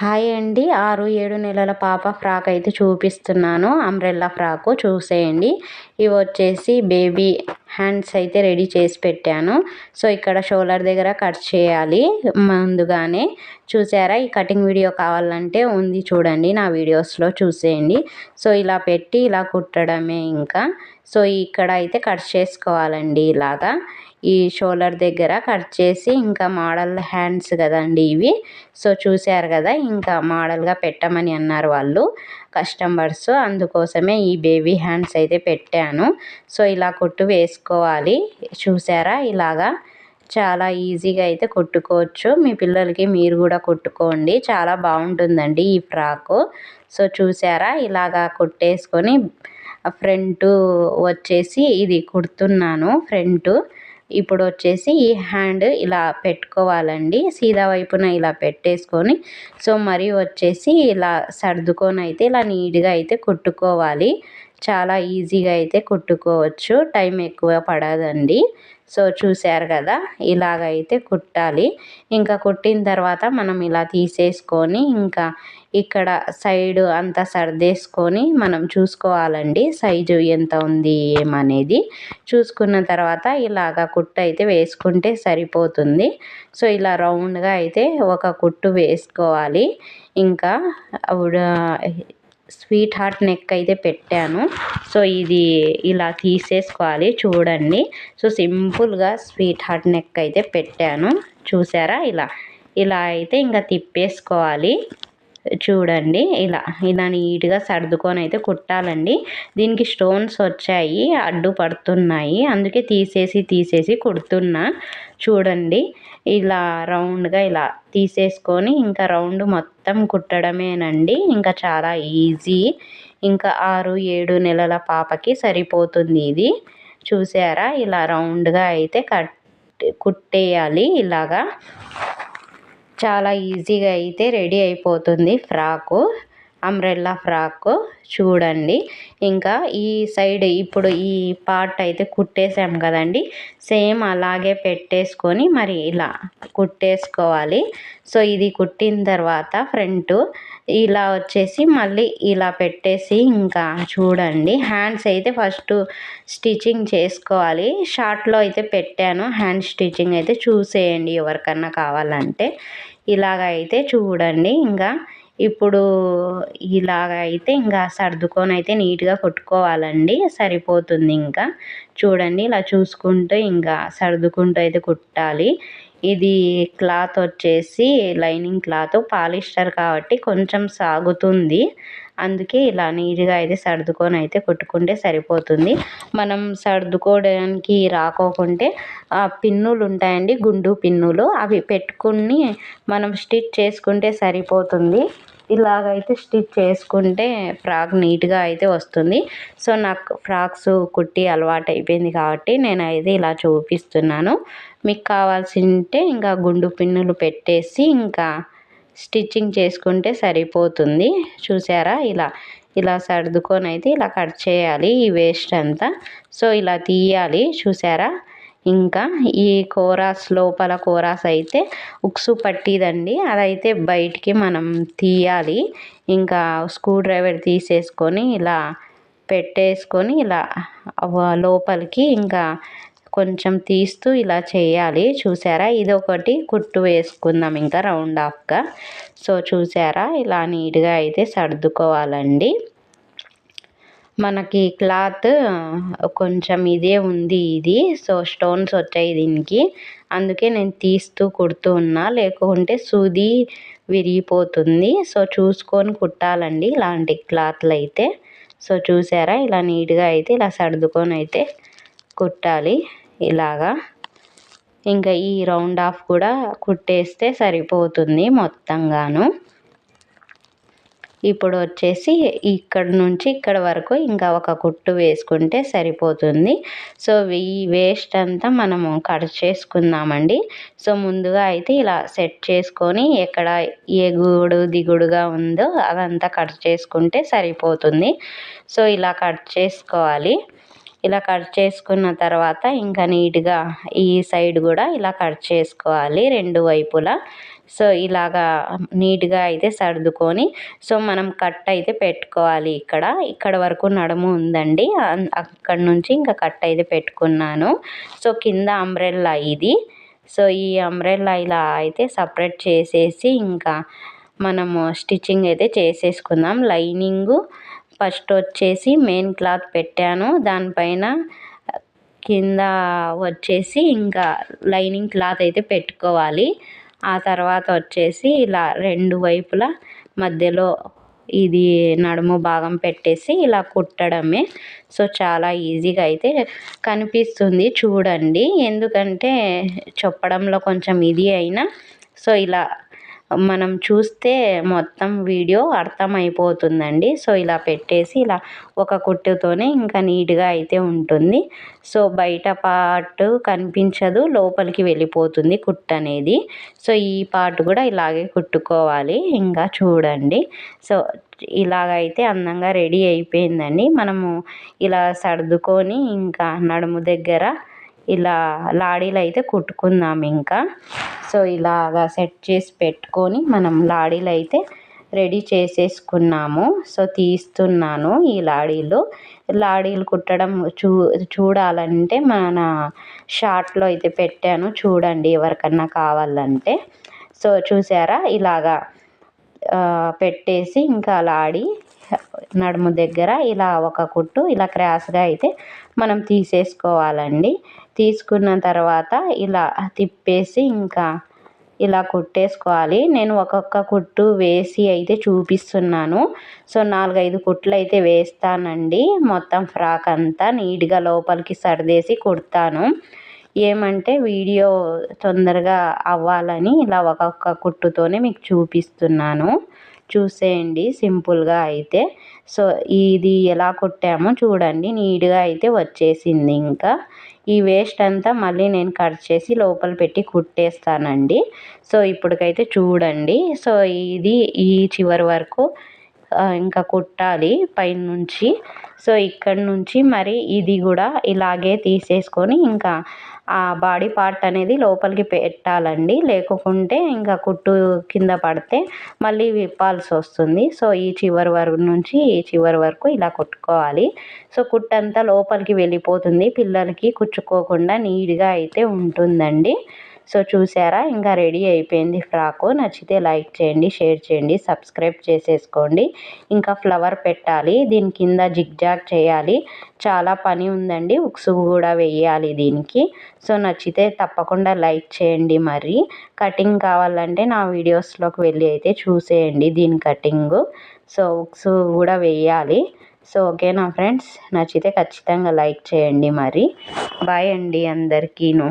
Hi అండి. ఆరు ఏడు నెలల పాప ఫ్రాక్ అయితే చూపిస్తున్నాను. అంబ్రెల్లా ఫ్రాకు చూసేయండి. ఇవి వచ్చేసి బేబీ హ్యాండ్స్ అయితే రెడీ చేసి పెట్టాను. సో ఇక్కడ షోల్డర్ దగ్గర కట్ చేయాలి ముందుగానే. చూసారా? ఈ కటింగ్ వీడియో కావాలంటే ఉంది చూడండి. నా వీడియోస్లో చూసేయండి. సో ఇలా పెట్టి ఇలా కుట్టడమే ఇంకా. సో ఇక్కడ అయితే కట్ చేసుకోవాలండి ఇలాగా. ఈ షోల్డర్ దగ్గర కట్ చేసి ఇంకా మోడల్ హ్యాండ్స్ కదండి ఇవి. సో చూశారు కదా ఇంకా మోడల్గా పెట్టమని అన్నారు వాళ్ళు కస్టమర్స్ అందుకోసమే ఈ బేబీ హ్యాండ్స్ అయితే పెట్టాను. సో ఇలా కొట్టు వేసుకోవాలి. చూసారా ఇలాగా చాలా ఈజీగా అయితే కుట్టుకోవచ్చు. మీ పిల్లలకి మీరు కూడా కుట్టుకోండి. చాలా బాగుంటుందండి ఈ ఫ్రాకు. సో చూసారా ఇలాగా కుట్టేసుకొని ఫ్రంట్ వచ్చేసి ఇది కుడుతున్నాను ఫ్రంట్. ఇప్పుడు వచ్చేసి ఈ హ్యాండ్ ఇలా పెట్టుకోవాలండి. సీదా వైపున ఇలా పెట్టేసుకొని సో మరి వచ్చేసి ఇలా సర్దుకొని అయితే ఇలా నీట్గా అయితే కుట్టుకోవాలి. చాలా ఈజీగా అయితే కుట్టుకోవచ్చు. టైం ఎక్కువ పడదండి. సో చూశారు కదా ఇలాగైతే కుట్టాలి. ఇంకా కుట్టిన తర్వాత మనం ఇలా తీసేసుకొని ఇంకా ఇక్కడ సైడ్ అంతా సర్దేసుకొని మనం చూసుకోవాలండి. సైజు ఎంత ఉంది ఏమనేది. చూసుకున్న తర్వాత ఇలాగ కుట్టు అయితే వేసుకుంటే సరిపోతుంది. సో ఇలా రౌండ్గా అయితే ఒక కుట్టు వేసుకోవాలి. ఇంకా స్వీట్ హార్ట్ నెక్ అయితే పెట్టాను. సో ఇది ఇలా తీసేసుకోవాలి చూడండి. సో సింపుల్గా స్వీట్ హార్ట్ నెక్ అయితే పెట్టాను. చూసారా? ఇలా ఇలా అయితే ఇంకా తిప్పేసుకోవాలి. చూడండి. ఇలా ఇలా నీట్గా సర్దుకొని అయితే కుట్టాలండి. దీనికి స్టోన్స్ వచ్చాయి అడ్డు పడుతున్నాయి. అందుకే తీసేసి తీసేసి కుడుతున్నా. చూడండి. ఇలా రౌండ్గా ఇలా తీసేసుకొని ఇంకా రౌండ్ మొత్తం కుట్టడమేనండి. ఇంకా చాలా ఈజీ. ఇంకా ఆరు ఏడు నెలల పాపకి సరిపోతుంది ఇది. చూసారా? ఇలా రౌండ్గా అయితే కట్ కుట్టేయాలి ఇలాగా. చాలా ఈజీగా అయితే రెడీ అయిపోతుంది ఫ్రాకు. అంబ్రెల్లా ఫ్రాక్ చూడండి. ఇంకా ఈ సైడ్ ఇప్పుడు ఈ పార్ట్ అయితే కుట్టేసాం కదండి. సేమ్ అలాగే పెట్టేసుకొని మరి ఇలా కుట్టేసుకోవాలి. సో ఇది కుట్టిన తర్వాత ఫ్రంట్ ఇలా వచ్చేసి మళ్ళీ ఇలా పెట్టేసి ఇంకా చూడండి. హ్యాండ్స్ అయితే ఫస్ట్ స్టిచ్చింగ్ చేసుకోవాలి. షార్ట్లో అయితే పెట్టాను. హ్యాండ్ స్టిచ్చింగ్ అయితే చూసేయండి ఎవరికన్నా కావాలంటే. ఇలాగ అయితే చూడండి. ఇంకా ఇప్పుడు ఇలాగ అయితే ఇంకా సర్దుకొని అయితే నీట్గా కుట్టుకోవాలండి. సరిపోతుంది ఇంకా. చూడండి ఇలా చూసుకుంటూ ఇంకా సర్దుకుంటూ అయితే కుట్టాలి. ఇది క్లాత్ వచ్చేసి లైనింగ్ క్లాత్ పాలిస్టర్ కాబట్టి కొంచెం సాగుతుంది. అందుకే ఇలా నీట్గా అయితే సర్దుకొని అయితే కొట్టుకుంటే సరిపోతుంది. మనం సర్దుకోవడానికి రాకోకుంటే పిన్నులు ఉంటాయండి గుండు పిన్నులు. అవి పెట్టుకుని మనం స్టిచ్ చేసుకుంటే సరిపోతుంది. ఇలాగైతే స్టిచ్ చేసుకుంటే ఫ్రాక్ నీట్గా అయితే వస్తుంది. సో నాకు ఫ్రాక్స్ కుట్టి అలవాటు అయిపోయింది కాబట్టి నేను అయితే ఇలా చూపిస్తున్నాను. మీకు కావాల్సింటే ఇంకా గుండు పిన్నులు పెట్టేసి ఇంకా స్టిచ్చింగ్ చేసుకుంటే సరిపోతుంది. చూసారా? ఇలా ఇలా సర్దుకొని అయితే ఇలా కట్ చేయాలి ఈ వేస్ట్ అంతా. సో ఇలా తీయాలి. చూసారా? ఇంకా ఈ కోరాస్ లోపల కోరాస్ అయితే ఉక్సు పట్టిదండి. అదైతే బయటికి మనం తీయాలి. ఇంకా స్క్రూ డ్రైవర్ తీసేసుకొని ఇలా పెట్టేసుకొని ఇలా లోపలికి ఇంకా కొంచెం తీస్తూ ఇలా చేయాలి. చూసారా? ఇది ఒకటి కుట్టు వేసుకుందాం ఇంకా రౌండ్ ఆఫ్గా. సో చూసారా? ఇలా నీట్గా అయితే సర్దుకోవాలండి. మనకి క్లాత్ కొంచెం ఇదే ఉంది ఇది. సో స్టోన్స్ వచ్చాయి దీనికి. అందుకే నేను తీస్తూ కుడుతూ ఉన్నా. లేకుంటే సూది విరిగిపోతుంది. సో చూసుకొని కుట్టాలండి ఇలాంటి క్లాత్లు అయితే. సో చూసారా? ఇలా నీట్గా అయితే ఇలా సర్దుకొని అయితే కుట్టాలి. ఇలాగా. ఇంకా ఈ రౌండ్ ఆఫ్ కూడా కుట్టేస్తే సరిపోతుంది మొత్తంగాను. ఇప్పుడు వచ్చేసి ఇక్కడ నుంచి ఇక్కడ వరకు ఇంకా ఒక కుట్టు వేసుకుంటే సరిపోతుంది. సో ఈ వేస్ట్ అంతా మనము కట్ చేసుకుందామండి. సో ముందుగా అయితే ఇలా సెట్ చేసుకొని ఎక్కడ ఎగుడు దిగుడుగా ఉందో అదంతా కట్ చేసుకుంటే సరిపోతుంది. సో ఇలా కట్ చేసుకోవాలి. ఇలా కట్ చేసుకున్న తర్వాత ఇంకా నీట్గా ఈ సైడ్ కూడా ఇలా కట్ చేసుకోవాలి రెండు వైపులా. సో ఇలాగా నీట్గా అయితే సర్దుకొని సో మనం కట్ అయితే పెట్టుకోవాలి ఇక్కడ. ఇక్కడ వరకు నడుము ఉందండి. అక్కడ నుంచి ఇంకా కట్ అయితే పెట్టుకున్నాను. సో కింద అంబ్రెల్లా ఇది. సో ఈ అంబ్రెల్లా ఇలా అయితే సపరేట్ చేసేసి ఇంకా మనము స్టిచ్చింగ్ అయితే చేసేసుకుందాం. లైనింగు ఫస్ట్ వచ్చేసి మెయిన్ క్లాత్ పెట్టాను. దానిపైన కింద వచ్చేసి ఇంకా లైనింగ్ క్లాత్ అయితే పెట్టుకోవాలి. ఆ తర్వాత వచ్చేసి ఇలా రెండు వైపులా మధ్యలో ఇది నడుము భాగం పెట్టేసి ఇలా కుట్టడమే. సో చాలా ఈజీగా అయితే కనిపిస్తుంది చూడండి. ఎందుకంటే చెప్పడంలో కొంచెం ఇది అయినా సో ఇలా మనం చూస్తే మొత్తం వీడియో అర్థమైపోతుందండి. సో ఇలా పెట్టేసి ఇలా ఒక కుట్టుతోనే ఇంకా నీట్గా అయితే ఉంటుంది. సో బయట పార్ట్ కనిపించదు లోపలికి వెళ్ళిపోతుంది కుట్టు అనేది. సో ఈ పార్ట్ కూడా ఇలాగే కుట్టుకోవాలి ఇంకా చూడండి. సో ఇలాగైతే అందంగా రెడీ అయిపోయిందండి. మనము ఇలా సర్దుకొని ఇంకా నడుము దగ్గర ఇలా లాడీలు అయితే కుట్టుకుందాం ఇంకా. సో ఇలాగా సెట్ చేసి పెట్టుకొని మనం లాడీలు అయితే రెడీ చేసేసుకున్నాము. సో తీస్తున్నాను ఈ లాడీలు. లాడీలు కుట్టడం చూ చూడాలంటే మన షార్ట్లో అయితే పెట్టాను. చూడండి ఎవరికన్నా కావాలంటే. సో చూసారా? ఇలాగా పెట్టేసి ఇంకా లాడి నడుము దగ్గర ఇలా ఒక కుట్టు ఇలా క్రాస్గా అయితే మనం తీసేసుకోవాలండి. తీసుకున్న తర్వాత ఇలా తిప్పేసి ఇంకా ఇలా కుట్టేసుకోవాలి. నేను ఒక్కొక్క కుట్టు వేసి అయితే చూపిస్తున్నాను. సో నాలుగైదు కుట్లు అయితే వేస్తానండి. మొత్తం ఫ్రాక్ అంతా నీట్గా లోపలికి సర్దేసి కుడతాను. ఏమంటే వీడియో తొందరగా అవ్వాలని ఇలా ఒక్కొక్క కుట్టుతోనే మీకు చూపిస్తున్నాను. చూసేయండి సింపుల్గా అయితే. సో ఇది ఎలా కుట్టామో చూడండి. నీట్గా అయితే వచ్చేసింది ఇంకా. ఈ వేస్ట్ అంతా మళ్ళీ నేను కట్ చేసి లోపల పెట్టి కుట్టేస్తానండి. సో ఇప్పటికైతే చూడండి. సో ఇది ఈ చివరి వరకు ఇంకా కుట్టాలి పైనుంచి సో ఇక్కడ నుంచి మరి ఇది కూడా ఇలాగే తీసేసుకొని ఇంకా ఆ బాడీ పార్ట్ అనేది లోపలికి పెట్టాలండి. లేకుంటే ఇంకా కుట్టు కింద పడితే మళ్ళీ విప్పాల్సి వస్తుంది. సో ఈ చివరి వరకు నుంచి ఈ చివరి వరకు ఇలా కుట్టుకోవాలి. సో కుట్టంతా లోపలికి వెళ్ళిపోతుంది. పిల్లలకి కుచ్చుకోకుండా నీట్గా అయితే ఉంటుందండి. సో చూసారా? ఇంకా రెడీ అయిపోయింది ఫ్రాకు. నచ్చితే లైక్ చేయండి షేర్ చేయండి సబ్స్క్రైబ్ చేసేసుకోండి. ఇంకా ఫ్లవర్ పెట్టాలి దీని కింద జిగ్జాగ్ చేయాలి. చాలా పని ఉందండి ఉక్సు కూడా వేయాలి దీనికి. సో నచ్చితే తప్పకుండా లైక్ చేయండి మరి. కటింగ్ కావాలంటే నా వీడియోస్లోకి వెళ్ళి అయితే చూసేయండి దీని కటింగు. సో ఉక్స్ కూడా వేయాలి. సో ఓకేనా ఫ్రెండ్స్? నచ్చితే ఖచ్చితంగా లైక్ చేయండి మరి. బాయ్ అండి అందరికీను.